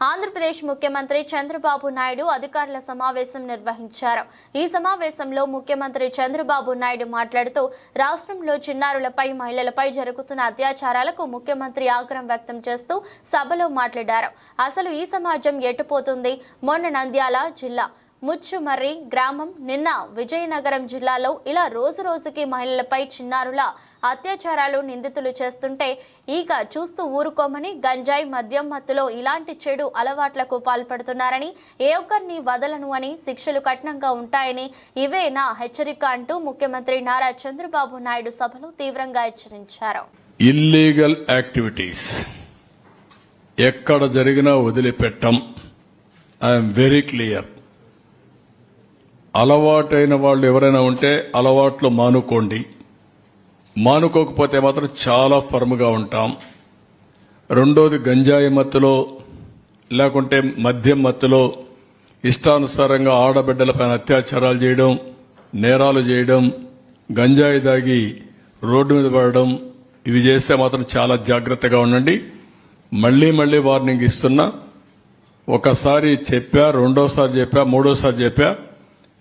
ఆంధ్రప్రదేశ్ ముఖ్యమంత్రి చంద్రబాబు నాయుడు అధికారుల సమావేశం నిర్వహించారు. ఈ సమావేశంలో ముఖ్యమంత్రి చంద్రబాబు నాయుడు మాట్లాడుతూ రాష్ట్రంలో చిన్నారులపై మహిళలపై జరుగుతున్న అత్యాచారాలకు ముఖ్యమంత్రి ఆగ్రహం వ్యక్తం చేస్తూ సభలో మాట్లాడారు. అసలు ఈ సమాజం ఎటుపోతుంది మొన్న నంద్యాల జిల్లా ముచ్చుమర్రి గ్రామం నిన్న విజయనగరం జిల్లాలో ఇలా రోజు రోజుకి మహిళలపై చిన్నారుల అత్యాచారాలు నిందితులు చేస్తుంటే ఇక చూస్తూ ఊరుకోమని గంజాయి మద్యం మత్తులో ఇలాంటి చెడు అలవాట్లకు పాల్పడుతున్నారని ఏ ఒక్కరిని వదలను అని శిక్షలు కఠినంగా ఉంటాయని ఇవే నా హెచ్చరిక అంటూ ముఖ్యమంత్రి నారా చంద్రబాబు నాయుడు సభలో తీవ్రంగా హెచ్చరించారు. ఇల్లీగల్ యాక్టివిటీస్ ఎక్కడ జరిగినా వదిలిపెట్టం. ఐఎమ్ వెరీ క్లియర్ అలవాటైన వాళ్ళు ఎవరైనా ఉంటే అలవాట్లు మానుకోండి. మానుకోకపోతే మాత్రం చాలా ఫర్మ్గా ఉంటాం. రెండోది గంజాయి మత్తులో లేకుంటే మద్యం మత్తులో ఇష్టానుసారంగా ఆడబిడ్డలపైన అత్యాచారాలు చేయడం నేరాలు చేయడం గంజాయి దాగి రోడ్డు మీద పడడం ఇవి చేస్తే మాత్రం చాలా జాగ్రత్తగా ఉండండి. మళ్ళీ మళ్ళీ వార్నింగ్ ఇస్తున్నా. ఒకసారి చెప్పా రెండోసారి చెప్పా మూడోసారి చెప్పా.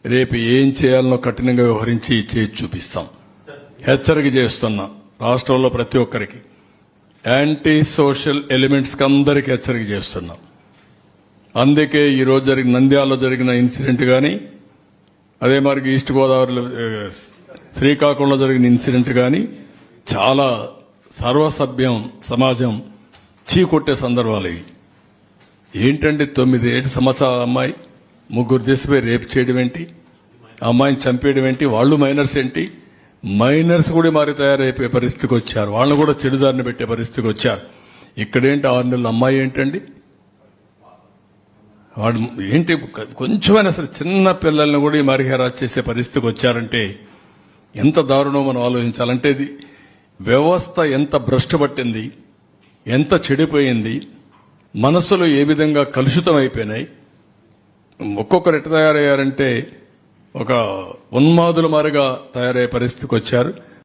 రేపు ఏం చేయాలనో కఠినంగా వ్యవహరించి చేసి చూపిస్తాం. హెచ్చరిక చేస్తున్నా రాష్ట్రంలో ప్రతి ఒక్కరికి. యాంటీ సోషల్ ఎలిమెంట్స్కి అందరికీ అందరికి హెచ్చరిక చేస్తున్నాం. అందుకే ఈరోజు జరిగిన నంద్యాలలో జరిగిన ఇన్సిడెంట్ కానీ అదే మరి ఈస్ట్ గోదావరిలో శ్రీకాకుళంలో జరిగిన ఇన్సిడెంట్ కానీ చాలా సర్వసభ్యం సమాజం చీకొట్టే సందర్భాలు ఇవి. ఏంటంటే తొమ్మిది ఏడు సంవత్సరాల అమ్మాయి? ముగ్గురు తీసిపోయి రేపు చేయడం ఏంటి? అమ్మాయిని చంపేయడం ఏంటి? వాళ్ళు మైనర్స్ ఏంటి? మైనర్స్ కూడా మారి తయారైపోయే పరిస్థితికి వచ్చారు. వాళ్ళని కూడా చెడుదారిని పెట్టే పరిస్థితికి వచ్చారు. ఇక్కడేంటి ఆరు నెలల అమ్మాయి ఏంటండి? వాడు ఏంటి? కొంచెమైనా సరే చిన్న పిల్లల్ని కూడా ఈ మరిహేరాజ్ చేసే పరిస్థితికి వచ్చారంటే ఎంత దారుణం మనం ఆలోచించాలంటే ఇది వ్యవస్థ ఎంత భ్రష్టు పట్టింది ఎంత చెడిపోయింది? మనసులో ఏ విధంగా కలుషితం అయిపోయినాయి ఒక్కొక్కరు ఎట్ట తయారయ్యారంటే ఒక ఉన్మాదుల మారిగా తయారయ్యే పరిస్థితికి వచ్చారు